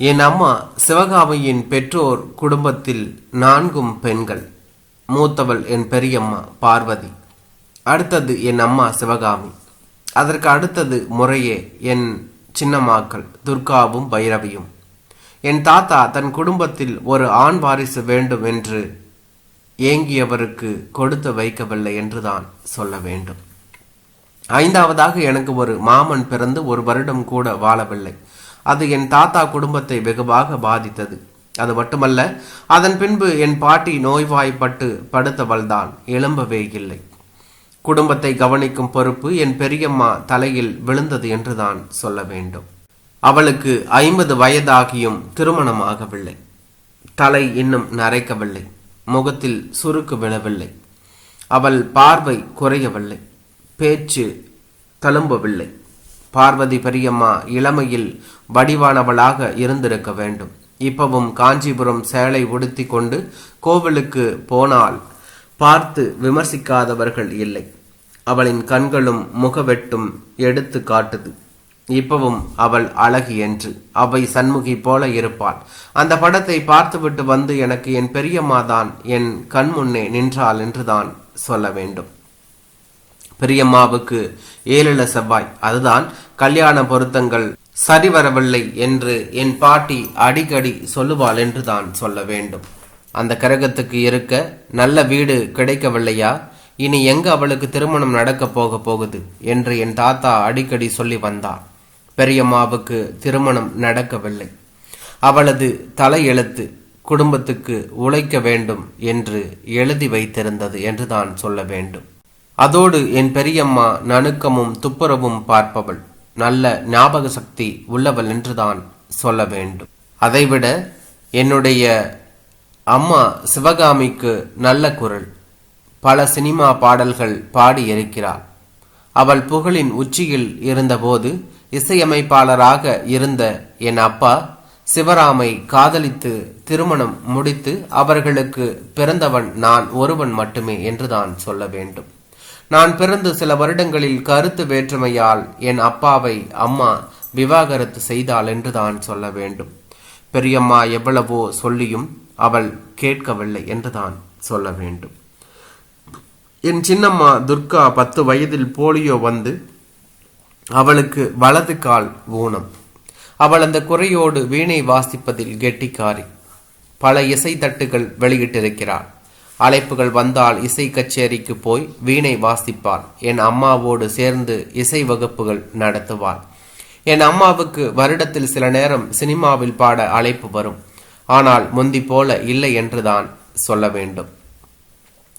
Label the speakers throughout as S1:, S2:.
S1: என் அம்மா சிவகாமியின் பெற்றோர் குடும்பத்தில் நான்கும் பெண்கள். மூத்தவள் என் பெரியம்மா பார்வதி. அடுத்தது என் அம்மா சிவகாமி. அதற்கு அடுத்தது முறையே என் சின்னம்மாக்கள் துர்காவும் பைரவியும். என் தாத்தா தன் குடும்பத்தில் ஒரு ஆண் வாரிசு வேண்டும் என்று ஏங்கியவருக்கு கொடுத்து வைக்கவில்லை என்றுதான் சொல்ல வேண்டும். ஐந்தாவதாக எனக்கு ஒரு மாமன் பிறந்து ஒரு வருடம் கூட வாழவில்லை. அது என் தாத்தா குடும்பத்தை வெகுவாக பாதித்தது. அது மட்டுமல்ல அதன் பின்பு என் பாட்டி நோய்வாய்ப்பட்டு படுத்தவள்தான். எழும்பவே இல்லை. குடும்பத்தை கவனிக்கும் பொறுப்பு என் பெரியம்மா தலையில் விழுந்தது என்றுதான் சொல்ல வேண்டும். அவளுக்கு ஐம்பது வயதாகியும் திருமணமாகவில்லை. தலை இன்னும் நரைக்கவில்லை. முகத்தில் சுருக்கு விழவில்லை. அவள் பார்வை குறையவில்லை. பேச்சு தழும்பவில்லை. பார்வதி பெரியம்மா இளமையில் வடிவானவளாக இருந்திருக்க வேண்டும். இப்பவும் காஞ்சிபுரம் சேலை உடுத்தி கொண்டு கோவிலுக்கு போனால் பார்த்து விமர்சிக்காதவர்கள் இல்லை. அவளின் கண்களும் முகவெட்டும் எடுத்து காட்டுது. இப்பவும் அவள் அழகு என்று. அவை சண்முகி போல இருப்பாள். அந்த படத்தை பார்த்துவிட்டு வந்து எனக்கு என் பெரியம்மா தான் என் கண் முன்னே நின்றாள் என்றுதான் சொல்ல வேண்டும். பெரியம்மாவுக்கு ஏழில செவ்வாய். அதுதான் கல்யாண பொருத்தங்கள் சரிவரவில்லை என்று என் பாட்டி அடிக்கடி சொல்லுவாள் என்று தான் சொல்ல வேண்டும். அந்த கிரகத்துக்கு இருக்க நல்ல வீடு கிடைக்கவில்லையா? இனி எங்கு அவளுக்கு திருமணம் நடக்க போக போகுது என்று என் தாத்தா அடிக்கடி சொல்லி வந்தார். பெரியம்மாவுக்கு திருமணம் நடக்கவில்லை. அவளது தலையெழுத்து குடும்பத்துக்கு உழைக்க வேண்டும் என்று எழுதி வைத்திருந்தது என்று தான் சொல்ல வேண்டும். அதோடு என் பெரியம்மா நணுக்கமும் துப்புரவும் பார்ப்பவள். நல்ல ஞாபக சக்தி உள்ளவள் என்றுதான் சொல்ல வேண்டும். அதைவிட என்னுடைய அம்மா சிவகாமிக்கு நல்ல குரல். பல சினிமா பாடல்கள் பாடி இருக்கிறாள். அவள் புகழின் உச்சியில் இருந்தபோது இசையமைப்பாளராக இருந்த என் அப்பா சிவராமை காதலித்து திருமணம் முடித்து அவர்களுக்கு பிறந்தவன் நான் ஒருவன் மட்டுமே என்றுதான் சொல்ல வேண்டும். நான் பிறந்து சில வருடங்களில் கருத்து வேற்றுமையால் என் அப்பாவை அம்மா விவாகரத்து செய்தாள் என்றுதான் சொல்ல வேண்டும். பெரியம்மா எவ்வளவோ சொல்லியும் அவள் கேட்கவில்லை என்றுதான் சொல்ல வேண்டும். என் சின்னம்மா துர்கா பத்து வயதில் போலியோ வந்து அவளுக்கு வலது கால் ஊனம். அவள் அந்த குறையோடு வீணை வாசிப்பதில் கெட்டிக்காரி. பல இசை தட்டுகள் வெளியிட்டிருக்கிறாள். அழைப்புகள் வந்தால் இசை கச்சேரிக்கு போய் வீணை வாசிப்பாள் என் அம்மாவோடு சேர்ந்து இசை வகுப்புகள் நடத்துவாள் என் அம்மாவுக்கு வருடத்தில் சில நேரம் சினிமாவில் பாட அழைப்பு வரும். ஆனால் முந்தி போல இல்லை என்றுதான் சொல்ல வேண்டும்.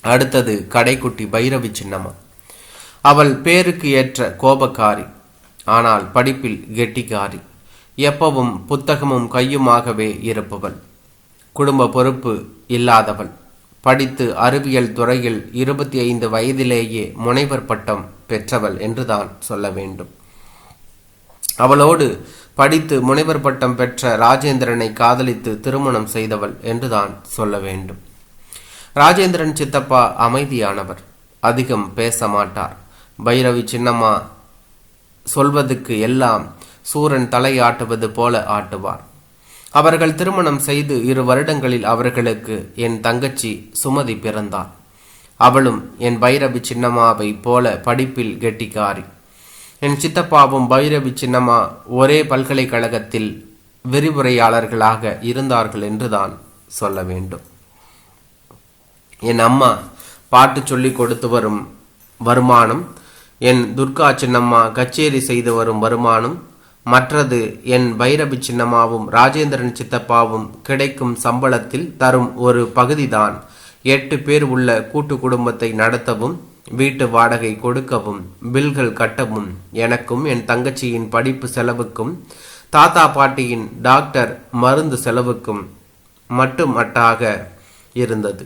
S1: அடுத்தது கடைக்குட்டி பைரவி சின்னம்மா. அவள் பேருக்கு ஏற்ற கோபக்காரி ஆனால் படிப்பில் கெட்டிக்காரி. எப்பவும் புத்தகமும் கையுமாகவே இருப்பவள். குடும்ப பொறுப்பு இல்லாதவள். படித்து அறிவியல் துறையில் இருபத்தி ஐந்து வயதிலேயே முனைவர் பட்டம் பெற்றவள் என்றுதான் சொல்ல வேண்டும். அவளோடு படித்து முனைவர் பட்டம் பெற்ற ராஜேந்திரனை காதலித்து திருமணம் செய்தவள் என்றுதான் சொல்ல வேண்டும். ராஜேந்திரன் சித்தப்பா அமைதியானவர். அதிகம் பேச மாட்டார். பைரவி சின்னம்மா சொல்வதுக்கு எல்லாம் சூரன் தலையாட்டுவது போல ஆட்டுவார். அவர்கள் திருமணம் செய்து இரு வருடங்களில் அவர்களுக்கு என் தங்கச்சி சுமதி பிறந்தார் அவளும் என் பைரவி சின்னம்மாவை போல படிப்பில் கெட்டிக்காரி. என் சித்தப்பாவும் பைரவி சின்னம்மா ஒரே பல்கலைக்கழகத்தில் விரிவுரையாளர்களாக இருந்தார்கள் என்றுதான் சொல்ல வேண்டும். என் அம்மா பாட்டு சொல்லி கொடுத்து வரும் வருமானம் என் துர்கா சின்னம்மா கச்சேரி செய்து வரும் வருமானம் மற்றது என் பைரவி சின்னமாவும் ராஜேந்திரன் சித்தப்பாவும் கிடைக்கும் சம்பளத்தில் தரும் ஒரு பகுதிதான். எட்டு பேர் உள்ள கூட்டு குடும்பத்தை நடத்தவும் வீட்டு வாடகை கொடுக்கவும் பில்கள் கட்டவும் எனக்கும் என் தங்கச்சியின் படிப்பு செலவுக்கும் தாத்தா பாட்டியின் டாக்டர் மருந்து செலவுக்கும் மட்டுமட்டாக இருந்தது.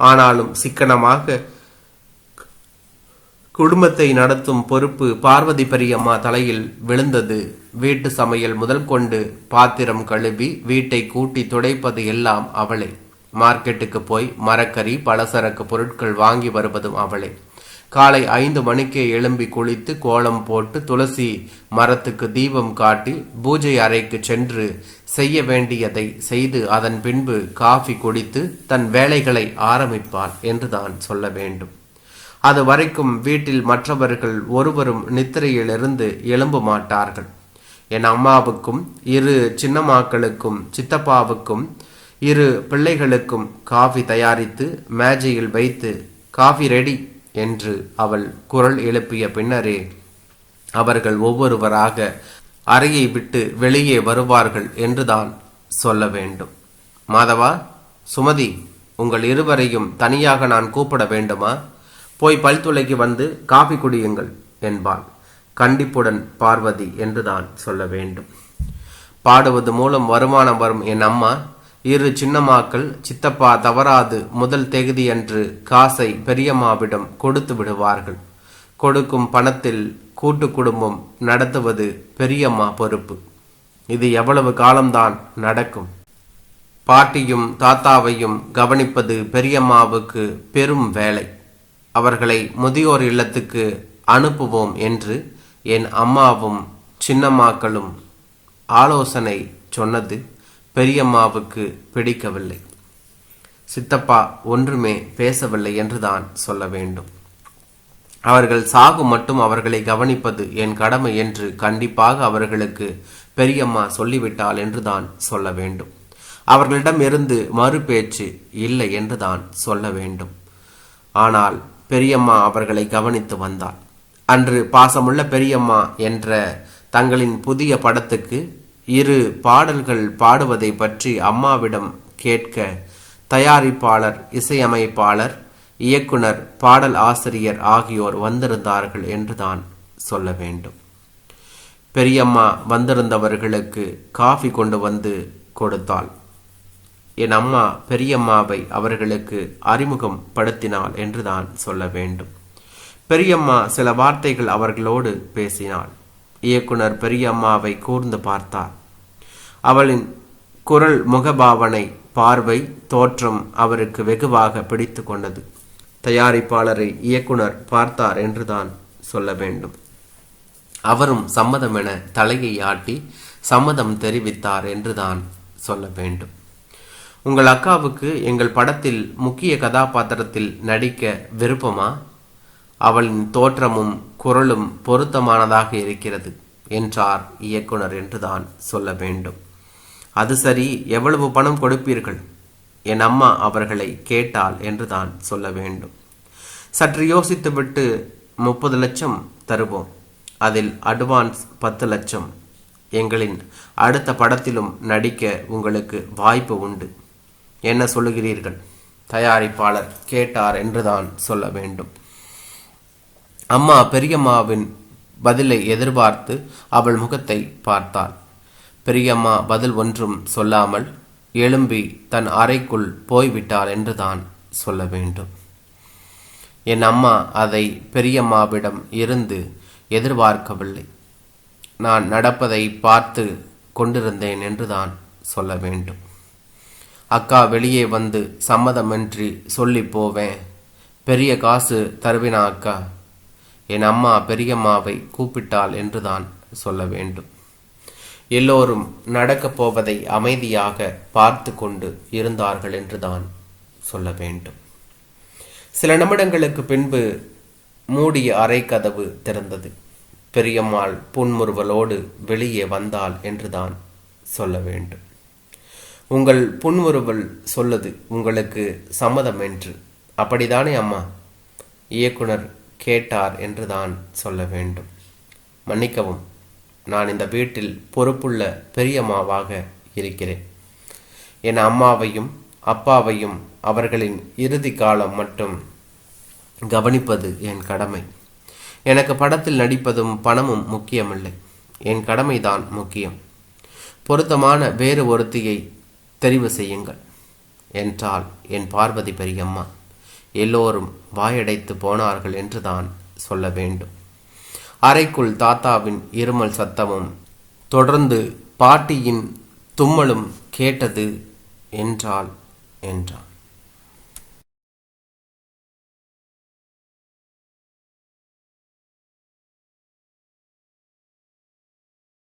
S1: ஆனாலும் சிக்கனமாக குடும்பத்தை நடத்தும் பொறுப்பு பார்வதி பெரியம்மா தலையில் விழுந்தது. வீட்டு சமையல் முதல் கொண்டு பாத்திரம் கழுவி வீட்டை கூட்டி துடைப்பது எல்லாம் அவளே. மார்க்கெட்டுக்கு போய் மரக்கறி பலசரக்கு பொருட்கள் வாங்கி வருவதும் அவளே. காலை ஐந்து மணிக்கே எழும்பி குளித்து கோலம் போட்டு துளசி மரத்துக்கு தீபம் காட்டி பூஜை அறைக்கு சென்று செய்ய வேண்டியதை செய்து அதன் பின்பு காஃபி குடித்து தன் வேலைகளை ஆரம்பிப்பாள் என்றுதான் சொல்ல வேண்டும். அது வரைக்கும் வீட்டில் மற்றவர்கள் ஒருவரும் நித்திரையிலிருந்து எழும்ப மாட்டார்கள் என் அம்மாவுக்கும் இரு சின்னம்மாக்களுக்கும் சித்தப்பாவுக்கும் இரு பிள்ளைகளுக்கும் காஃபி தயாரித்து மேஜையில் வைத்து காஃபி ரெடி என்று அவள் குரல் எழுப்பிய பின்னரே அவர்கள் ஒவ்வொருவராக அறையை விட்டு வெளியே வருவார்கள் என்றுதான் சொல்ல வேண்டும். மாதவா சுமதி உங்கள் இருவரையும் தனியாக நான் கூப்பிட வேண்டுமா? போய் பல்துளைக்கு வந்து காபி குடியுங்கள் என்பாள் கண்டிப்புடன் பார்வதி என்றுதான் சொல்ல வேண்டும். பாடுவது மூலம் வருமானம் வரும் என் அம்மா. இரு சின்னம்மாக்கள் சித்தப்பா தவறாது. முதல் தேதியன்று காசை பெரியம்மாவிடம் கொடுத்து விடுவார்கள். கொடுக்கும் பணத்தில் கூட்டு குடும்பம் நடத்துவது பெரியம்மா பொறுப்பு. இது எவ்வளவு காலம்தான் நடக்கும்? பாட்டியும் தாத்தாவையும் கவனிப்பது பெரியம்மாவுக்கு பெரும் வேலை. அவர்களை முதியோர் இல்லத்துக்கு அனுப்புவோம் என்று என் அம்மாவும் சின்னம்மாக்களும் ஆலோசனை சொன்னது பெரியம்மாவுக்கு பிடிக்கவில்லை. சித்தப்பா ஒன்றுமே பேசவில்லை என்றுதான் சொல்ல வேண்டும். அவர்கள் சாகு மட்டும் அவர்களை கவனிப்பது என் கடமை என்று கண்டிப்பாக அவர்களுக்கு பெரியம்மா சொல்லிவிட்டாள் என்றுதான் சொல்ல வேண்டும். அவர்களிடம் இருந்து மறு பேச்சு இல்லை என்றுதான் சொல்ல வேண்டும். ஆனால் பெரியம்மா அவர்களை கவனித்து வந்தாள். அன்று பாசமுள்ள பெரியம்மா என்ற தங்களின் புதிய படத்துக்கு இரு பாடல்கள் பாடுவதை பற்றி அம்மாவிடம் கேட்க தயாரிப்பாளர் இசையமைப்பாளர் இயக்குனர் பாடல் ஆசிரியர் ஆகியோர் வந்திருந்தார்கள் என்றுதான் சொல்ல வேண்டும். பெரியம்மா வந்திருந்தவர்களுக்கு காஃபி கொண்டு வந்து கொடுத்தாள். என் அம்மா பெரியம்மாவை அவர்களுக்கு அறிமுகம் படுத்தினாள் என்றுதான் சொல்ல வேண்டும். பெரியம்மா சில வார்த்தைகள் அவர்களோடு பேசினாள். இயக்குனர் பெரியம்மாவை கூர்ந்து பார்த்தார். அவளின் குரல் முகபாவனை பார்வை தோற்றம் அவருக்கு வெகுவாக பிடித்து கொண்டது. தயாரிப்பாளரை இயக்குனர் பார்த்தார் என்றுதான் சொல்ல வேண்டும். அவரும் சம்மதம் என தலையை ஆட்டி சம்மதம் தெரிவித்தார் என்றுதான் சொல்ல வேண்டும். உங்கள் அக்காவுக்கு எங்கள் படத்தில் முக்கிய கதாபாத்திரத்தில் நடிக்க விருப்பமா? அவளின் தோற்றமும் குரலும் பொருத்தமானதாக இருக்கிறது என்றார் இயக்குனர் என்றுதான் சொல்ல வேண்டும். அது சரி எவ்வளவு பணம் கொடுப்பீர்கள்? என் அம்மா அவர்களை கேட்டாள் என்றுதான் சொல்ல வேண்டும். சற்று யோசித்துவிட்டு முப்பது லட்சம் தருவோம். அதில் அட்வான்ஸ் பத்து லட்சம். எங்களின் அடுத்த படத்திலும் நடிக்க உங்களுக்கு வாய்ப்பு உண்டு. என்ன சொல்லுகிறீர்கள்? தயாரிப்பாளர் கேட்டார் என்றுதான் சொல்ல வேண்டும். அம்மா பெரியம்மாவின் பதிலை எதிர்பார்த்து அவள் முகத்தை பார்த்தாள். பெரியம்மா பதில் ஒன்றும் சொல்லாமல் எழும்பி தன் அறைக்குள் போய்விட்டாள் என்றுதான் சொல்ல வேண்டும். என் அம்மா அதை பெரியம்மாவிடம் இருந்து எதிர்பார்க்கவில்லை. நான் நடப்பதை பார்த்து கொண்டிருந்தேன் என்றுதான் சொல்ல வேண்டும். அக்கா வெளியே வந்து சம்மதமின்றி சொல்லி போவேன். பெரிய காசு தருவினா அக்கா? என் அம்மா பெரியம்மாவை கூப்பிட்டாள் என்றுதான் சொல்ல வேண்டும். எல்லோரும் நடக்கப் போவதை அமைதியாக பார்த்து கொண்டு இருந்தார்கள் என்றுதான் சொல்ல வேண்டும். சில நிமிடங்களுக்கு பின்பு மூடிய அறை கதவு திறந்தது. பெரியம்மாள் புன்முறுவலோடு வெளியே வந்தாள் என்றுதான் சொல்ல வேண்டும். உங்கள் புன்முறுவல் சொல்லுது உங்களுக்கு சம்மதம் என்று அப்படிதானே அம்மா? இயக்குனர் கேட்டார் என்றுதான் சொல்ல வேண்டும். மன்னிக்கவும் நான் இந்த வீட்டில் பொறுப்புள்ள பெரியம்மாவாக இருக்கிறேன். என் அம்மாவையும் அப்பாவையும் அவர்களின் இறுதி காலம் மட்டும் கவனிப்பது என் கடமை. எனக்கு படத்தில் நடிப்பதும் பணமும் முக்கியமில்லை. என் கடமைதான் முக்கியம். பொருத்தமான வேறு ஒருத்தியை தெரிவு செய்யுங்கள். என்றால் என் பார்வதி பெரியம்மா. எல்லோரும் வாயடைத்து போனார்கள் என்றுதான் சொல்ல வேண்டும். அறைக்குள் தாத்தாவின் இருமல் சத்தமும் தொடர்ந்து பாட்டியின் தும்மலும் கேட்டது என்றால் என்றான்.